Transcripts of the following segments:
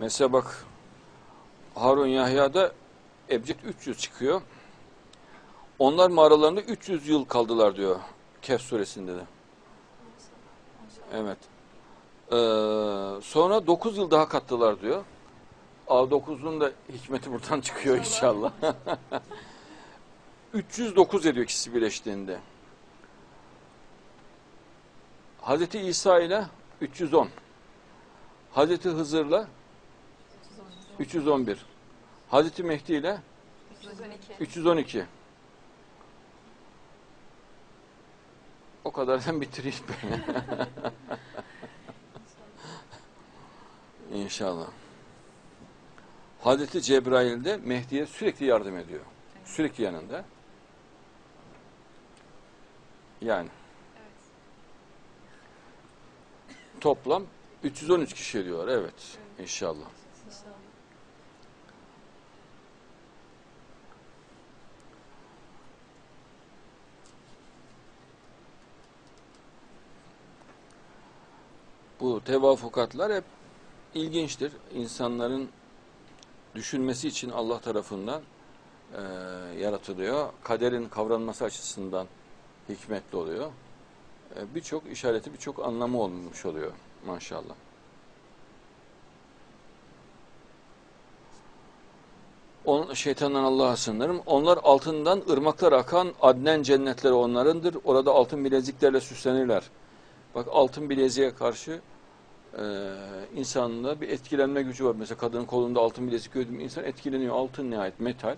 Mesela bak Harun Yahya'da Ebced 300 çıkıyor. Onlar mağaralarında 300 yıl kaldılar diyor Kehf suresinde de. Evet. Ee, sonra 9 yıl daha kattılar diyor. A9'un da hikmeti buradan çıkıyor inşallah. 309 ediyor ikisi birleştiğinde. Hazreti İsa ile 310. Hazreti Hızır'la 311. Hazreti Mehdi ile 112. 312. O kadardan bitireyim ben. İnşallah. Hazreti Cebrail de Mehdi'ye sürekli yardım ediyor. Sürekli yanında. Yani Evet. toplam 313 kişi diyor. Evet. İnşallah. İnşallah. Bu tevafukatlar hep ilginçtir. İnsanların düşünmesi için Allah tarafından e, yaratılıyor. Kaderin kavranması açısından hikmetli oluyor. E, birçok işareti, birçok anlamı olmuş oluyor maşallah. On, şeytandan Allah'a sığınırım. Onlar altından ırmaklar akan adnen cennetleri onlarındır. Orada altın bileziklerle süslenirler. Bak altın bileziğe karşı e, insanında bir etkilenme gücü var. Mesela kadının kolunda altın bilezik gördüğüm insan etkileniyor. Altın nihayet metal.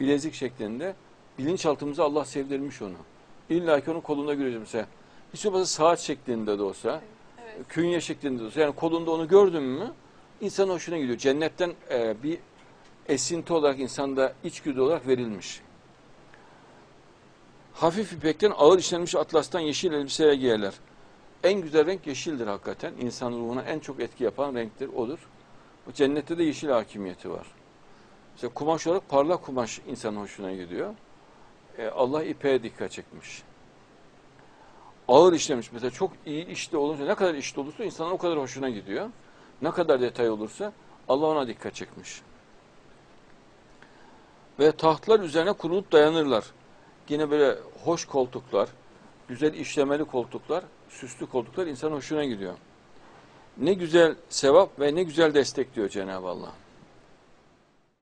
Bilezik şeklinde bilinçaltımıza Allah sevdirmiş onu. İlla ki onun kolunda göreceğiz mesela. Hiç olmazsa saat şeklinde de olsa, Evet. künye şeklinde de olsa. Yani kolunda onu gördün mü insan hoşuna gidiyor. Cennetten e, bir esinti olarak insanda içgüdü olarak verilmiş. Hafif ipekten ağır işlenmiş atlastan yeşil elbiseler giyerler. En güzel renk yeşildir hakikaten. İnsan ruhuna en çok etki yapan renktir odur. Cennette de yeşil hakimiyeti var. Mesela kumaş olarak parlak kumaş insanın hoşuna gidiyor. E, Allah ipeğe dikkat çekmiş. Ağır işlemiş mesela çok iyi işte olunca ne kadar işte olursa insanın o kadar hoşuna gidiyor. Ne kadar detay olursa Allah ona dikkat çekmiş. Ve tahtlar üzerine kurulup dayanırlar. Yine böyle hoş koltuklar, güzel işlemeli koltuklar, süslü koltuklar insanın hoşuna gidiyor. Ne güzel sevap ve ne güzel destek diyor Cenab-ı Allah.